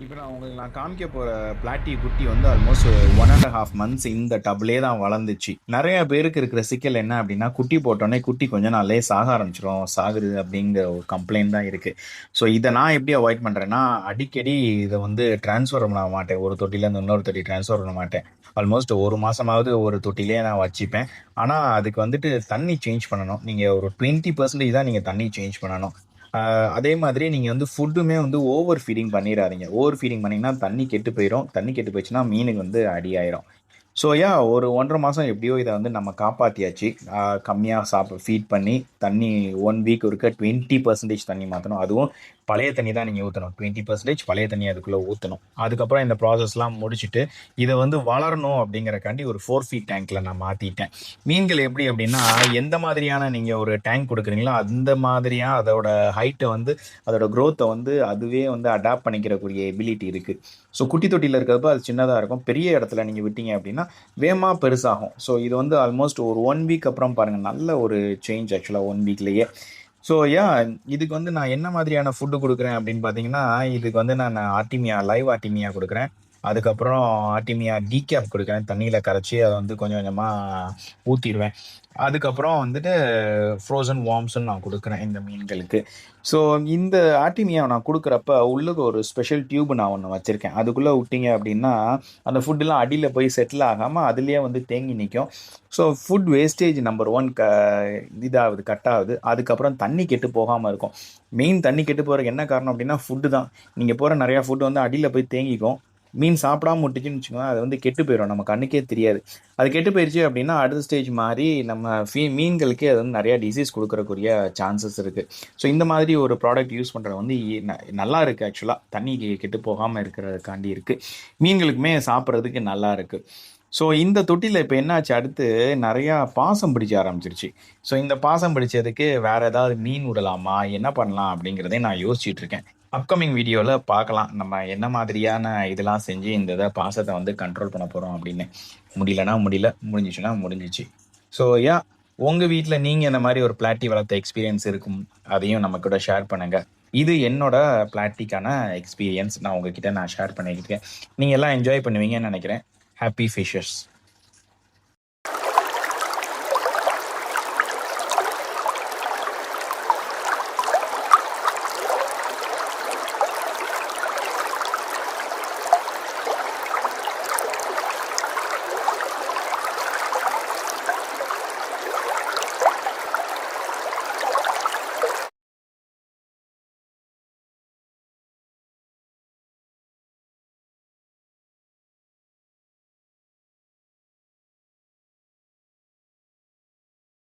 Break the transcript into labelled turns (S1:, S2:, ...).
S1: இப்போ நான் உங்களுக்கு நான் காமிக்க போகிற பிளாட்டி குட்டி வந்து almost one and half months இந்த டப்லே தான் வளர்ந்துச்சு. நிறைய பேருக்கு இருக்கிற சிக்கல் என்ன அப்படின்னா குட்டி போட்டோன்னே குட்டி கொஞ்ச நாளே சாக ஆரம்பிச்சிடும் சாகுது அப்படிங்கிற ஒரு கம்ப்ளைண்ட் தான் இருக்குது ஸோ இதை நான் எப்படி அவாய்ட் பண்ணுறேன்னா அடிக்கடி இதை வந்து ட்ரான்ஸ்ஃபர் பண்ண மாட்டேன். ஒரு தொட்டிலேருந்து இன்னொரு தொட்டி ட்ரான்ஸ்ஃபர் பண்ண மாட்டேன். ஆல்மோஸ்ட் ஒரு மாதமாவது ஒரு தொட்டிலே நான் வச்சுப்பேன். ஆனால் அதுக்கு வந்துட்டு தண்ணி சேஞ்ச் பண்ணணும். நீங்கள் ஒரு டுவெண்ட்டி பர்சன்டேஜ் தான் நீங்கள் தண்ணி சேஞ்ச் பண்ணணும். அதே மாதிரி நீங்கள் வந்து ஃபுட்டுமே வந்து ஓவர் ஃபீடிங் பண்ணிடாதீங்க ஓவர் ஃபீடிங் பண்ணிங்கன்னா தண்ணி கெட்டு போயிடும் தண்ணி கெட்டு போயிடுச்சுன்னா மீனுக்கு வந்து அடி ஆயிரும். ஸோ யா ஒரு ஒன்றரை மாதம் எப்படியோ இதை வந்து நம்ம காப்பாற்றியாச்சு கம்மியாக சாப்பிட ஃபீட் பண்ணி தண்ணி ஒன் வீக் இருக்க டுவெண்ட்டி பர்சன்டேஜ் தண்ணி மாற்றணும் அதுவும் பழைய தண்ணி தான் நீங்கள் ஊற்றணும் டுவெண்ட்டி பர்சன்டேஜ் பழைய தண்ணி அதுக்குள்ளே ஊற்றணும் அதுக்கப்புறம் இந்த ப்ராசஸ்லாம் முடிச்சுட்டு இதை வந்து வளரணும் அப்படிங்கறக்காண்டி ஒரு ஃபோர் ஃபீட் டேங்க்கில் நான் மாற்றிட்டேன் மீன்கள் எப்படி அப்படின்னா எந்த மாதிரியான நீங்கள் ஒரு டேங்க் கொடுக்குறீங்களோ அந்த மாதிரியாக அதோட ஹைட்டை வந்து அதோட க்ரோத்தை வந்து அதுவே வந்து அடாப்ட் பண்ணிக்கிறக்கூடிய எபிலிட்டி இருக்குது ஸோ குட்டி தொட்டியில் இருக்கிறப்ப அது சின்னதாக இருக்கும். பெரிய இடத்துல நீங்கள் விட்டீங்க அப்படின்னா வேகமாக பெருசாகும். ஸோ இது வந்து ஆல்மோஸ்ட் ஒரு ஒன் வீக் அப்புறம் பாருங்கள் நல்ல ஒரு சேஞ்ச் ஆக்சுவலாக ஒன் வீக்லேயே ஸோ யா இதுக்கு வந்து நான் என்ன மாதிரியான ஃபுட்டு கொடுக்குறேன் அப்படின்னு பார்த்தீங்கன்னா இதுக்கு வந்து நான் ஆர்டிமியா லைவ் ஆர்டிமியா கொடுக்குறேன். அதுக்கப்புறம் ஆர்டிமியா டீகேப் கொடுக்குறேன். தண்ணியில் கரைச்சி அதை வந்து கொஞ்சம் கொஞ்சமாக ஊற்றிடுவேன் அதுக்கப்புறம் வந்துட்டு ஃப்ரோசன் வார்ம்ஸ்ன்னு நான் கொடுக்குறேன் இந்த மீன்களுக்கு. ஸோ இந்த ஆர்டிமியா நான் கொடுக்குறப்ப உள்ளுக்கு ஒரு ஸ்பெஷல் டியூப் நான் ஒன்று வச்சுருக்கேன். அதுக்குள்ளே விட்டீங்க அப்படின்னா அந்த ஃபுட்டெல்லாம் அடியில் போய் செட்டில் ஆகாமல் அதுலேயே வந்து தேங்கி நிற்கும் so food wastage number one க இதாகுது கட் ஆகுது அதுக்கப்புறம் தண்ணி கெட்டு போகாமல் இருக்கும். மெயின் தண்ணி கெட்டு போகிறதுக்கு என்ன காரணம் அப்படின்னா ஃபுட்டு தான். நீங்கள் போகிற நிறையா ஃபுட்டு வந்து அடியில் போய் தேங்கிக்கும். மீன் சாப்பிடாம விட்டுச்சுன்னு வச்சுக்கோங்க அது வந்து கெட்டு போயிடும் நம்ம கண்ணுக்கே தெரியாது. அது கெட்டு போயிடுச்சு அப்படின்னா அடுத்த ஸ்டேஜ் மாதிரி நம்ம ஃபீ மீன்களுக்கே அது வந்து நிறையா டிசீஸ் கொடுக்குறக்குரிய சான்சஸ் இருக்குது ஸோ இந்த மாதிரி ஒரு ப்ராடக்ட் யூஸ் பண்ணுறது வந்து நல்லா இருக்குது ஆக்சுவலாக தண்ணி கெட்டு போகாமல் இருக்கிறதுக்காண்டி இருக்குது மீன்களுக்குமே சாப்பிட்றதுக்கு நல்லா இருக்குது ஸோ இந்த தொட்டியில் இப்போ என்னாச்சு? அடுத்து நிறையா பாசம் பிடிச்ச ஆரம்பிச்சிருச்சு. ஸோ இந்த பாசம் பிடிச்சதுக்கு வேறு ஏதாவது மீன் விடலாமா என்ன பண்ணலாம் அப்படிங்கிறதே நான் யோசிச்சுட்டு இருக்கேன். அப்கமிங் வீடியோவில் பார்க்கலாம். நம்ம என்ன மாதிரியான இதெல்லாம் செஞ்சு இந்த இதை பாசத்தை வந்து கண்ட்ரோல் பண்ண போகிறோம் அப்படின்னு. முடியலனா முடியல முடிஞ்சிச்சுன்னா முடிஞ்சிச்சு. ஸோ யா உங்கள் வீட்டில் நீங்கள் இந்த மாதிரி ஒரு பிளாட்டி வளர்த்த எக்ஸ்பீரியன்ஸ் இருக்கும் அதையும் நம்ம கூட ஷேர் பண்ணுங்கள் இது என்னோட பிளாட்டிக்கான எக்ஸ்பீரியன்ஸ் நான் உங்ககிட்ட நான் ஷேர் பண்ணிக்கிட்டேன் நீங்கள் எல்லாம் என்ஜாய் பண்ணுவீங்கன்னு நினைக்கிறேன். Happy Fisher's